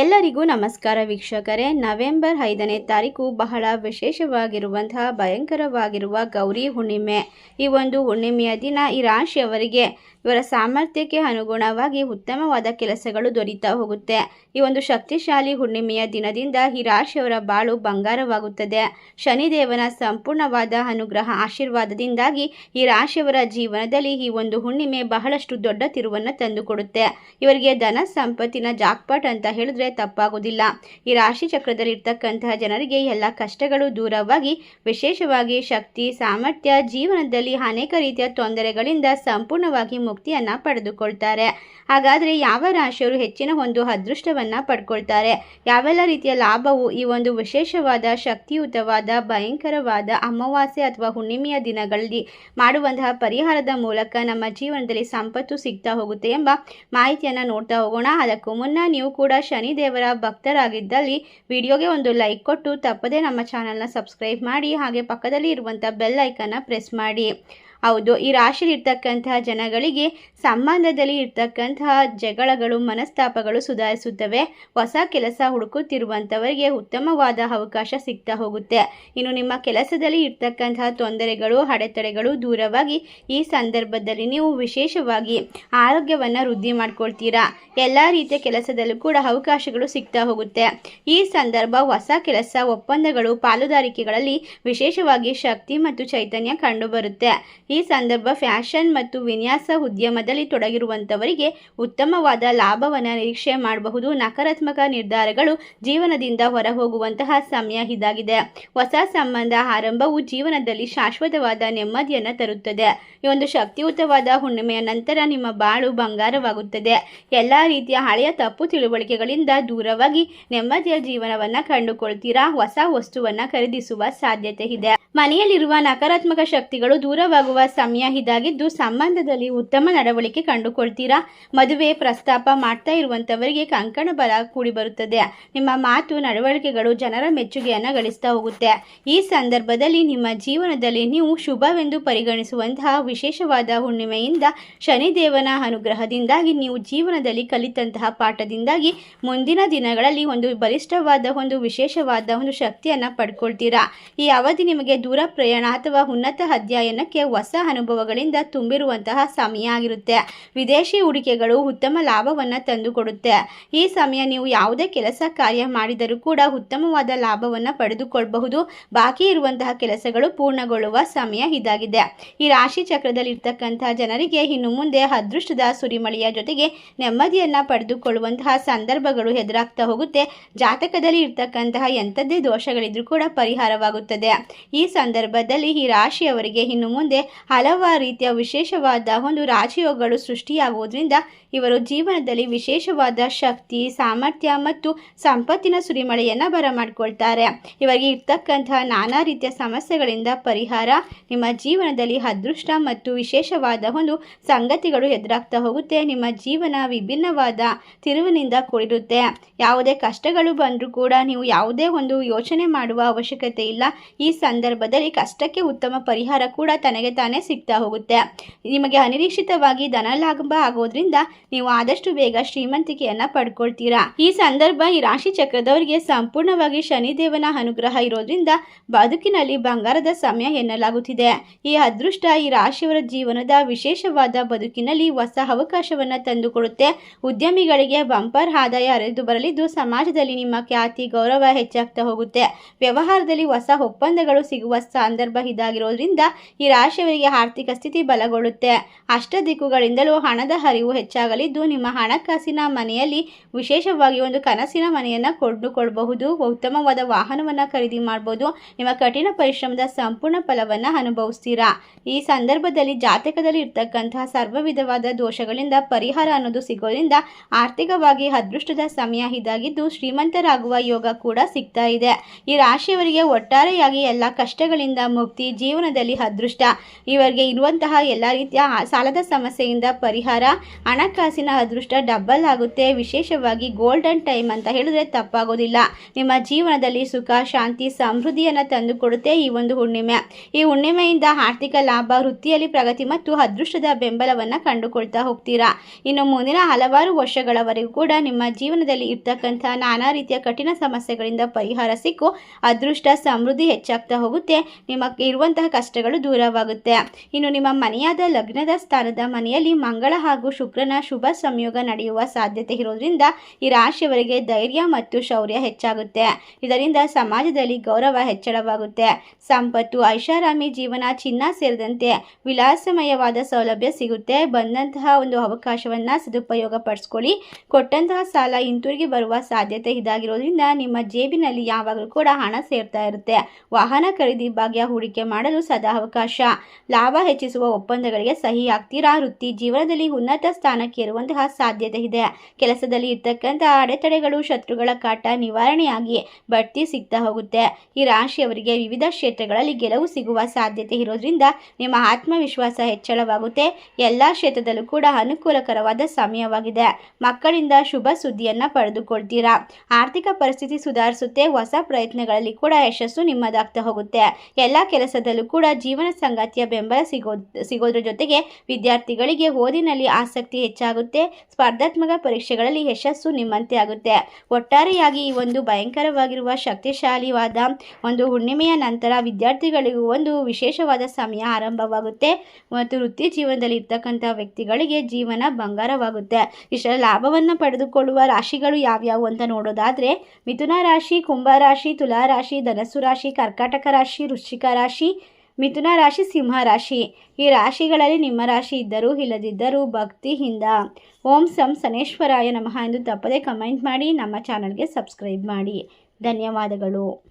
ಎಲ್ಲರಿಗೂ ನಮಸ್ಕಾರ ವೀಕ್ಷಕರೇ. ನವೆಂಬರ್ ಐದನೇ ತಾರೀಕು ಬಹಳ ವಿಶೇಷವಾಗಿರುವಂತಹ ಭಯಂಕರವಾಗಿರುವ ಗೌರಿ ಹುಣ್ಣಿಮೆ. ಈ ಒಂದು ಹುಣ್ಣಿಮೆಯ ದಿನ ಈ ರಾಶಿಯವರಿಗೆ ಇವರ ಸಾಮರ್ಥ್ಯಕ್ಕೆ ಅನುಗುಣವಾಗಿ ಉತ್ತಮವಾದ ಕೆಲಸಗಳು ದೊರೀತಾ ಹೋಗುತ್ತೆ. ಈ ಒಂದು ಶಕ್ತಿಶಾಲಿ ಹುಣ್ಣಿಮೆಯ ದಿನದಿಂದ ಈ ರಾಶಿಯವರ ಬಾಳು ಬಂಗಾರವಾಗುತ್ತದೆ. ಶನಿದೇವನ ಸಂಪೂರ್ಣವಾದ ಅನುಗ್ರಹ ಆಶೀರ್ವಾದದಿಂದಾಗಿ ಈ ರಾಶಿಯವರ ಜೀವನದಲ್ಲಿ ಈ ಒಂದು ಹುಣ್ಣಿಮೆ ಬಹಳಷ್ಟು ದೊಡ್ಡ ತಿರುವನ್ನು ತಂದುಕೊಡುತ್ತೆ. ಇವರಿಗೆ ಧನ ಸಂಪತ್ತಿನ ಜಾಕ್ಪಾಟ್ ಅಂತ ಹೇಳಿದ್ರೆ ತಪ್ಪಾಗೋದಿಲ್ಲ ಈ ರಾಶಿ ಚಕ್ರದಲ್ಲಿ ಇರ್ತಕ್ಕಂತಹ ಜನರಿಗೆ ಎಲ್ಲ ಕಷ್ಟಗಳು ದೂರವಾಗಿ ವಿಶೇಷವಾಗಿ ಶಕ್ತಿ, ಸಾಮರ್ಥ್ಯ, ಜೀವನದಲ್ಲಿ ಅನೇಕ ರೀತಿಯ ತೊಂದರೆಗಳಿಂದ ಸಂಪೂರ್ಣವಾಗಿ ಮುಕ್ತಿಯನ್ನ ಪಡೆದುಕೊಳ್ತಾರೆ. ಹಾಗಾದರೆ ಯಾವ ರಾಶಿಯವರು ಹೆಚ್ಚಿನ ಒಂದು ಅದೃಷ್ಟವನ್ನ ಪಡ್ಕೊಳ್ತಾರೆ? ಯಾವೆಲ್ಲ ರೀತಿಯ ಲಾಭವು ಈ ಒಂದು ವಿಶೇಷವಾದ ಶಕ್ತಿಯುತವಾದ, ಭಯಂಕರವಾದ, ಅಮಾವಾಸ್ಯೆ ಅಥವಾ ಹುಣ್ಣಿಮೆಯ ದಿನಗಳಲ್ಲಿ ಮಾಡುವಂತಹ ಪರಿಹಾರದ ಮೂಲಕ ನಮ್ಮ ಜೀವನದಲ್ಲಿ ಸಂಪತ್ತು ಸಿಗ್ತಾ ಹೋಗುತ್ತೆ ಎಂಬ ಮಾಹಿತಿಯನ್ನು ನೋಡ್ತಾ ಹೋಗೋಣ. ಅದಕ್ಕೂ ಮುನ್ನ ನೀವು ಕೂಡ ಶನಿ ದೇವರ ಭಕ್ತರಾಗಿದ್ದಲ್ಲಿ ವಿಡಿಯೋಗೆ ಒಂದು ಲೈಕ್ ಕೊಟ್ಟು ತಪ್ಪದೇ ನಮ್ಮ ಚಾನಲ್ನ ಸಬ್ಸ್ಕ್ರೈಬ್ ಮಾಡಿ ಹಾಗೆ ಪಕ್ಕದಲ್ಲಿ ಇರುವಂಥ ಬೆಲ್ ಐಕನ್ನ ಪ್ರೆಸ್ ಮಾಡಿ. ಹೌದು, ಈ ರಾಶಿಯಲ್ಲಿ ಇರ್ತಕ್ಕಂತಹ ಜನಗಳಿಗೆ ಸಂಬಂಧದಲ್ಲಿ ಇರ್ತಕ್ಕಂತಹ ಜಗಳಗಳು, ಮನಸ್ತಾಪಗಳು ಸುಧಾರಿಸುತ್ತವೆ. ಹೊಸ ಕೆಲಸ ಹುಡುಕುತ್ತಿರುವಂಥವರಿಗೆ ಉತ್ತಮವಾದ ಅವಕಾಶ ಸಿಗ್ತಾ ಹೋಗುತ್ತೆ. ಇನ್ನು ನಿಮ್ಮ ಕೆಲಸದಲ್ಲಿ ಇರ್ತಕ್ಕಂತಹ ತೊಂದರೆಗಳು, ಅಡೆತಡೆಗಳು ದೂರವಾಗಿ ಈ ಸಂದರ್ಭದಲ್ಲಿ ನೀವು ವಿಶೇಷವಾಗಿ ಆರೋಗ್ಯವನ್ನು ವೃದ್ಧಿ ಮಾಡ್ಕೊಳ್ತೀರಾ? ಎಲ್ಲ ರೀತಿಯ ಕೆಲಸದಲ್ಲೂ ಕೂಡ ಅವಕಾಶಗಳು ಸಿಗ್ತಾ ಹೋಗುತ್ತೆ. ಈ ಸಂದರ್ಭ ಹೊಸ ಕೆಲಸ, ಒಪ್ಪಂದಗಳು, ಪಾಲುದಾರಿಕೆಗಳಲ್ಲಿ ವಿಶೇಷವಾಗಿ ಶಕ್ತಿ ಮತ್ತು ಚೈತನ್ಯ ಕಂಡುಬರುತ್ತೆ. ಈ ಸಂದರ್ಭ ಫ್ಯಾಷನ್ ಮತ್ತು ವಿನ್ಯಾಸ ಉದ್ಯಮದಲ್ಲಿ ತೊಡಗಿರುವಂಥವರಿಗೆ ಉತ್ತಮವಾದ ಲಾಭವನ್ನು ನಿರೀಕ್ಷೆ ಮಾಡಬಹುದು. ನಕಾರಾತ್ಮಕ ನಿರ್ಧಾರಗಳು ಜೀವನದಿಂದ ಹೊರಹೋಗುವಂತಹ ಸಮಯ ಇದಾಗಿದೆ. ಹೊಸ ಸಂಬಂಧ ಆರಂಭವು ಜೀವನದಲ್ಲಿ ಶಾಶ್ವತವಾದ ನೆಮ್ಮದಿಯನ್ನು ತರುತ್ತದೆ. ಈ ಒಂದು ಶಕ್ತಿಯುತವಾದ ಹುಣ್ಣಿಮೆಯ ನಂತರ ನಿಮ್ಮ ಬಾಳು ಬಂಗಾರವಾಗುತ್ತದೆ. ಎಲ್ಲ ರೀತಿಯ ಹಳೆಯ ತಪ್ಪು ತಿಳುವಳಿಕೆಗಳಿಂದ ದೂರವಾಗಿ ನೆಮ್ಮದಿಯ ಜೀವನವನ್ನ ಕಂಡುಕೊಳ್ತೀರಾ? ಹೊಸ ವಸ್ತುವನ್ನ ಖರೀದಿಸುವ ಸಾಧ್ಯತೆ ಇದೆ. ಮನೆಯಲ್ಲಿರುವ ನಕಾರಾತ್ಮಕ ಶಕ್ತಿಗಳು ದೂರವಾಗುವ ಸಮಯ ಇದಾಗಿದ್ದು, ಸಂಬಂಧದಲ್ಲಿ ಉತ್ತಮ ನಡವಳಿಕೆ ಕಂಡುಕೊಳ್ತೀರಾ? ಮದುವೆ, ಪ್ರಸ್ತಾಪ ಮಾಡ್ತಾ ಇರುವಂತವರಿಗೆ ಕಂಕಣ ಬಲ ಕೂಡಿ ಬರುತ್ತದೆ. ನಿಮ್ಮ ಮಾತು, ನಡವಳಿಕೆಗಳು ಜನರ ಮೆಚ್ಚುಗೆಯನ್ನು ಗಳಿಸ್ತಾ ಹೋಗುತ್ತೆ. ಈ ಸಂದರ್ಭದಲ್ಲಿ ನಿಮ್ಮ ಜೀವನದಲ್ಲಿ ನೀವು ಶುಭವೆಂದು ಪರಿಗಣಿಸುವಂತಹ ವಿಶೇಷವಾದ ಹುಣ್ಣಿಮೆಯಿಂದ ಶನಿದೇವನ ಅನುಗ್ರಹದಿಂದಾಗಿ, ನೀವು ಜೀವನದಲ್ಲಿ ಕಲಿತಂತಹ ಪಾಠದಿಂದಾಗಿ ಮುಂದಿನ ದಿನಗಳಲ್ಲಿ ಒಂದು ಬಲಿಷ್ಠವಾದ, ಒಂದು ವಿಶೇಷವಾದ, ಒಂದು ಶಕ್ತಿಯನ್ನು ಪಡ್ಕೊಳ್ತೀರಾ? ಈ ಅವಧಿ ನಿಮಗೆ ದೂರ ಪ್ರಯಾಣ ಅಥವಾ ಉನ್ನತ ಅಧ್ಯಯನಕ್ಕೆ ಅನುಭವಗಳಿಂದ ತುಂಬಿರುವಂತಹ ಸಮಯ ಆಗಿರುತ್ತೆ. ವಿದೇಶಿ ಹೂಡಿಕೆಗಳು ಉತ್ತಮ ಲಾಭವನ್ನು ತಂದುಕೊಡುತ್ತೆ. ಈ ಸಮಯ ನೀವು ಯಾವುದೇ ಕೆಲಸ ಕಾರ್ಯ ಮಾಡಿದರೂ ಕೂಡ ಉತ್ತಮವಾದ ಲಾಭವನ್ನು ಪಡೆದುಕೊಳ್ಳಬಹುದು ಬಾಕಿ ಇರುವಂತಹ ಕೆಲಸಗಳು ಪೂರ್ಣಗೊಳ್ಳುವ ಸಮಯ ಇದಾಗಿದೆ. ಈ ರಾಶಿ ಚಕ್ರದಲ್ಲಿ ಇರ್ತಕ್ಕಂತಹ ಜನರಿಗೆ ಇನ್ನು ಮುಂದೆ ಅದೃಷ್ಟದ ಸುರಿಮಳೆಯ ಜೊತೆಗೆ ನೆಮ್ಮದಿಯನ್ನು ಪಡೆದುಕೊಳ್ಳುವಂತಹ ಸಂದರ್ಭಗಳು ಎದುರಾಗ್ತಾ ಹೋಗುತ್ತೆ. ಜಾತಕದಲ್ಲಿ ಇರ್ತಕ್ಕಂತಹ ಎಂಥದ್ದೇ ದೋಷಗಳಿದ್ರೂ ಕೂಡ ಪರಿಹಾರವಾಗುತ್ತದೆ. ಈ ಸಂದರ್ಭದಲ್ಲಿ ಈ ರಾಶಿಯವರಿಗೆ ಇನ್ನು ಮುಂದೆ ಹಲವಾರು ರೀತಿಯ ವಿಶೇಷವಾದ ಒಂದು ರಾಜಯೋಗಗಳು ಸೃಷ್ಟಿಯಾಗುವುದರಿಂದ ಇವರು ಜೀವನದಲ್ಲಿ ವಿಶೇಷವಾದ ಶಕ್ತಿ, ಸಾಮರ್ಥ್ಯ ಮತ್ತು ಸಂಪತ್ತಿನ ಸುರಿಮಳೆಯನ್ನು ಬರಮಾಡ್ಕೊಳ್ತಾರೆ. ಇವರಿಗೆ ಇರ್ತಕ್ಕಂತಹ ನಾನಾ ರೀತಿಯ ಸಮಸ್ಯೆಗಳಿಂದ ಪರಿಹಾರ, ನಿಮ್ಮ ಜೀವನದಲ್ಲಿ ಅದೃಷ್ಟ ಮತ್ತು ವಿಶೇಷವಾದ ಒಂದು ಸಂಗತಿಗಳು ಎದುರಾಗ್ತಾ ಹೋಗುತ್ತೆ. ನಿಮ್ಮ ಜೀವನ ವಿಭಿನ್ನವಾದ ತಿರುವಿನಿಂದ ಕೂಡಿರುತ್ತೆ. ಯಾವುದೇ ಕಷ್ಟಗಳು ಬಂದರೂ ಕೂಡ ನೀವು ಯಾವುದೇ ಒಂದು ಯೋಚನೆ ಮಾಡುವ ಅವಶ್ಯಕತೆ ಇಲ್ಲ. ಈ ಸಂದರ್ಭದಲ್ಲಿ ಕಷ್ಟಕ್ಕೆ ಉತ್ತಮ ಪರಿಹಾರ ಕೂಡ ತನಗೆ ತಾನೇ ಸಿಗ್ತಾ ಹೋಗುತ್ತೆ. ನಿಮಗೆ ಅನಿರೀಕ್ಷಿತವಾಗಿ ಧನಲಾಭ ಆಗೋದ್ರಿಂದ ನೀವು ಆದಷ್ಟು ಬೇಗ ಶ್ರೀಮಂತಿಕೆಯನ್ನ ಪಡ್ಕೊಳ್ತೀರಾ. ಈ ಸಂದರ್ಭ ಈ ರಾಶಿ ಚಕ್ರದವರಿಗೆ ಸಂಪೂರ್ಣವಾಗಿ ಶನಿದೇವನ ಅನುಗ್ರಹ ಇರೋದ್ರಿಂದ ಬದುಕಿನಲ್ಲಿ ಬಂಗಾರದ ಸಮಯ ಎನ್ನಲಾಗುತ್ತಿದೆ. ಈ ಅದೃಷ್ಟ ಈ ರಾಶಿಯವರ ಜೀವನದ ವಿಶೇಷವಾದ ಬದುಕಿನಲ್ಲಿ ಹೊಸ ಅವಕಾಶವನ್ನ ತಂದುಕೊಡುತ್ತೆ. ಉದ್ಯಮಿಗಳಿಗೆ ಬಂಪರ್ ಆದಾಯ ಹರಿದು ಬರಲಿದ್ದು ಸಮಾಜದಲ್ಲಿ ನಿಮ್ಮ ಖ್ಯಾತಿ, ಗೌರವ ಹೆಚ್ಚಾಗ್ತಾ ಹೋಗುತ್ತೆ. ವ್ಯವಹಾರದಲ್ಲಿ ಹೊಸ ಒಪ್ಪಂದಗಳು ಸಿಗುವ ಸಂದರ್ಭ ಇದಾಗಿರೋದ್ರಿಂದ ಈ ರಾಶಿಯವರಿಗೆ ಆರ್ಥಿಕ ಸ್ಥಿತಿ ಬಲಗೊಳ್ಳುತ್ತೆ. ಅಷ್ಟ ದಿಕ್ಕುಗಳಿಂದಲೂ ಹಣದ ಹರಿವು ಹೆಚ್ಚಾಗಲಿದ್ದು, ನಿಮ್ಮ ಹಣಕಾಸಿನ ಮನೆಯಲ್ಲಿ ವಿಶೇಷವಾಗಿ ಒಂದು ಕನಸಿನ ಮನೆಯನ್ನು ಕೊಂಡುಕೊಳ್ಬಹುದು. ಉತ್ತಮವಾದ ವಾಹನವನ್ನು ಖರೀದಿ ಮಾಡಬಹುದು ನಿಮ್ಮ ಕಠಿಣ ಪರಿಶ್ರಮದ ಸಂಪೂರ್ಣ ಫಲವನ್ನು ಅನುಭವಿಸ್ತೀರಾ? ಈ ಸಂದರ್ಭದಲ್ಲಿ ಜಾತಕದಲ್ಲಿ ಇರ್ತಕ್ಕಂತಹ ಸರ್ವ ವಿಧವಾದ ದೋಷಗಳಿಂದ ಪರಿಹಾರ ಅನ್ನೋದು ಸಿಗೋದ್ರಿಂದ ಆರ್ಥಿಕವಾಗಿ ಅದೃಷ್ಟದ ಸಮಯ ಇದಾಗಿದ್ದು, ಶ್ರೀಮಂತರಾಗುವ ಯೋಗ ಕೂಡ ಸಿಗ್ತಾ ಇದೆ. ಈ ರಾಶಿಯವರಿಗೆ ಒಟ್ಟಾರೆಯಾಗಿ ಎಲ್ಲ ಕಷ್ಟಗಳಿಂದ ಮುಕ್ತಿ, ಜೀವನದಲ್ಲಿ ಅದೃಷ್ಟ. ಇವರಿಗೆ ಇರುವಂತಹ ಎಲ್ಲ ರೀತಿಯ ಸಾಲದ ಸಮಸ್ಯೆಯಿಂದ ಪರಿಹಾರ, ಹಣಕಾಸಿನ ಅದೃಷ್ಟ ಡಬ್ಬಲ್ ಆಗುತ್ತೆ. ವಿಶೇಷವಾಗಿ ಗೋಲ್ಡನ್ ಟೈಮ್ ಅಂತ ಹೇಳಿದ್ರೆ ತಪ್ಪಾಗೋದಿಲ್ಲ. ನಿಮ್ಮ ಜೀವನದಲ್ಲಿ ಸುಖ, ಶಾಂತಿ, ಸಮೃದ್ಧಿಯನ್ನು ತಂದುಕೊಡುತ್ತೆ ಈ ಒಂದು ಹುಣ್ಣಿಮೆ. ಈ ಹುಣ್ಣಿಮೆಯಿಂದ ಆರ್ಥಿಕ ಲಾಭ, ವೃತ್ತಿಯಲ್ಲಿ ಪ್ರಗತಿ ಮತ್ತು ಅದೃಷ್ಟದ ಬೆಂಬಲವನ್ನು ಕಂಡುಕೊಳ್ತಾ ಹೋಗ್ತೀರಾ. ಇನ್ನು ಮುಂದಿನ ಹಲವಾರು ವರ್ಷಗಳವರೆಗೂ ಕೂಡ ನಿಮ್ಮ ಜೀವನದಲ್ಲಿ ಇರ್ತಕ್ಕಂಥ ನಾನಾ ರೀತಿಯ ಕಠಿಣ ಸಮಸ್ಯೆಗಳಿಂದ ಪರಿಹಾರ ಸಿಕ್ಕು, ಅದೃಷ್ಟ, ಸಮೃದ್ಧಿ ಹೆಚ್ಚಾಗ್ತಾ ಹೋಗುತ್ತೆ. ನಿಮ್ಮ ಇರುವಂತಹ ಕಷ್ಟಗಳು ದೂರವಾಗುತ್ತೆ. ಇನ್ನು ನಿಮ್ಮ ಮನೆಯಾದ ಲಗ್ನದ ಸ್ಥಾನದ ಮನೆಯಲ್ಲಿ ಮಂಗಳ ಹಾಗೂ ಶುಕ್ರನ ಶುಭ ಸಂಯೋಗ ನಡೆಯುವ ಸಾಧ್ಯತೆ ಇರೋದ್ರಿಂದ ಈ ರಾಶಿಯವರಿಗೆ ಧೈರ್ಯ ಮತ್ತು ಶೌರ್ಯ ಹೆಚ್ಚಾಗುತ್ತೆ. ಇದರಿಂದ ಸಮಾಜದಲ್ಲಿ ಗೌರವ ಹೆಚ್ಚಳವಾಗುತ್ತೆ. ಸಂಪತ್ತು, ಐಷಾರಾಮಿ ಜೀವನ, ಚಿನ್ನ ಸೇರಿದಂತೆ ವಿಲಾಸಮಯವಾದ ಸೌಲಭ್ಯ ಸಿಗುತ್ತೆ. ಬಂದಂತಹ ಒಂದು ಅವಕಾಶವನ್ನು ಸದುಪಯೋಗ ಪಡಿಸ್ಕೊಳ್ಳಿ ಕೊಟ್ಟಂತಹ ಸಾಲ ಹಿಂತಿರುಗಿ ಬರುವ ಸಾಧ್ಯತೆ ಇದಾಗಿರೋದ್ರಿಂದ ನಿಮ್ಮ ಜೇಬಿನಲ್ಲಿ ಯಾವಾಗಲೂ ಕೂಡ ಹಣ ಸೇರ್ತಾ ಇರುತ್ತೆ. ವಾಹನ ಖರೀದಿ ಭಾಗ್ಯ ಹೂಡಿಕೆ ಮಾಡಲು ಸದಾ ಅವಕಾಶ. ಲಾಭ ಹೆಚ್ಚಿಸುವ ಒಪ್ಪಂದಗಳಿಗೆ ಸಹಿ ಆಗ್ತೀರಾ ವೃತ್ತಿ ಜೀವನದಲ್ಲಿ ಉನ್ನತ ಸ್ಥಾನಕ್ಕೆ ಇರುವಂತಹ ಸಾಧ್ಯತೆ ಇದೆ. ಕೆಲಸದಲ್ಲಿ ಇರ್ತಕ್ಕಂತಹ ಅಡೆತಡೆಗಳು ಶತ್ರುಗಳ ಕಾಟ ನಿವಾರಣೆಯಾಗಿ ಬಡ್ತಿ ಸಿಗ್ತಾ ಹೋಗುತ್ತೆ. ಈ ರಾಶಿಯವರಿಗೆ ವಿವಿಧ ಕ್ಷೇತ್ರಗಳಲ್ಲಿ ಗೆಲುವು ಸಿಗುವ ಸಾಧ್ಯತೆ ಇರೋದ್ರಿಂದ ನಿಮ್ಮ ಆತ್ಮವಿಶ್ವಾಸ ಹೆಚ್ಚಳವಾಗುತ್ತೆ. ಎಲ್ಲ ಕ್ಷೇತ್ರದಲ್ಲೂ ಕೂಡ ಅನುಕೂಲಕರವಾದ ಸಮಯವಾಗಿದೆ. ಮಕ್ಕಳಿಂದ ಶುಭ ಸುದ್ದಿಯನ್ನ ಪಡೆದುಕೊಳ್ತೀರಾ? ಆರ್ಥಿಕ ಪರಿಸ್ಥಿತಿ ಸುಧಾರಿಸುತ್ತೆ. ಹೊಸ ಪ್ರಯತ್ನಗಳಲ್ಲಿ ಕೂಡ ಯಶಸ್ಸು ನಿಮ್ಮದಾಗ್ತಾ ಹೋಗುತ್ತೆ. ಎಲ್ಲ ಕೆಲಸದಲ್ಲೂ ಕೂಡ ಜೀವನ ಸಂಗಾತಿಯ ಬೆಂಬಲ ಸಿಗೋ, ಸಿಗೋದ್ರ ಜೊತೆಗೆ ವಿದ್ಯಾರ್ಥಿಗಳಿಗೆ ಓದಿನಲ್ಲಿ ಆಸಕ್ತಿ ಹೆಚ್ಚಾಗುತ್ತೆ. ಸ್ಪರ್ಧಾತ್ಮಕ ಪರೀಕ್ಷೆಗಳಲ್ಲಿ ಯಶಸ್ಸು ನಿಮ್ಮಂತೆ ಆಗುತ್ತೆ. ಒಟ್ಟಾರೆಯಾಗಿ ಈ ಒಂದು ಭಯಂಕರವಾಗಿರುವ ಶಕ್ತಿಶಾಲಿವಾದ ಒಂದು ಹುಣ್ಣಿಮೆಯ ನಂತರ ವಿದ್ಯಾರ್ಥಿಗಳಿಗೂ ಒಂದು ವಿಶೇಷವಾದ ಸಮಯ ಆರಂಭವಾಗುತ್ತೆ ಮತ್ತು ವೃತ್ತಿ ಜೀವನದಲ್ಲಿ ಇರ್ತಕ್ಕಂಥ ವ್ಯಕ್ತಿಗಳಿಗೆ ಜೀವನ ಬಂಗಾರವಾಗುತ್ತೆ. ಇಷ್ಟರ ಲಾಭವನ್ನು ಪಡೆದುಕೊಳ್ಳುವ ರಾಶಿಗಳು ಯಾವ್ಯಾವು ಅಂತ ನೋಡೋದಾದರೆ ಮಿಥುನ ರಾಶಿ, ಕುಂಭ ರಾಶಿ, ತುಲಾ ರಾಶಿ, ಧನಸ್ಸು ರಾಶಿ, ಕರ್ಕಾಟಕ ರಾಶಿ, ವೃಶ್ಚಿಕ ರಾಶಿ ಮಿಥುನ ರಾಶಿ ಸಿಂಹ ರಾಶಿ. ಈ ರಾಶಿಗಳಲ್ಲಿ ನಿಮ್ಮ ರಾಶಿ ಇದ್ದರೂ ಇಲ್ಲದಿದ್ದರೂ ಭಕ್ತಿಯಿಂದ ಓಂ ಸಂ ಸನೇಶ್ವರಾಯ ನಮಃ ಎಂದು ತಪ್ಪದೇ ಕಮೆಂಟ್ ಮಾಡಿ, ನಮ್ಮ ಚಾನಲ್ಗೆ ಸಬ್ಸ್ಕ್ರೈಬ್ ಮಾಡಿ. ಧನ್ಯವಾದಗಳು.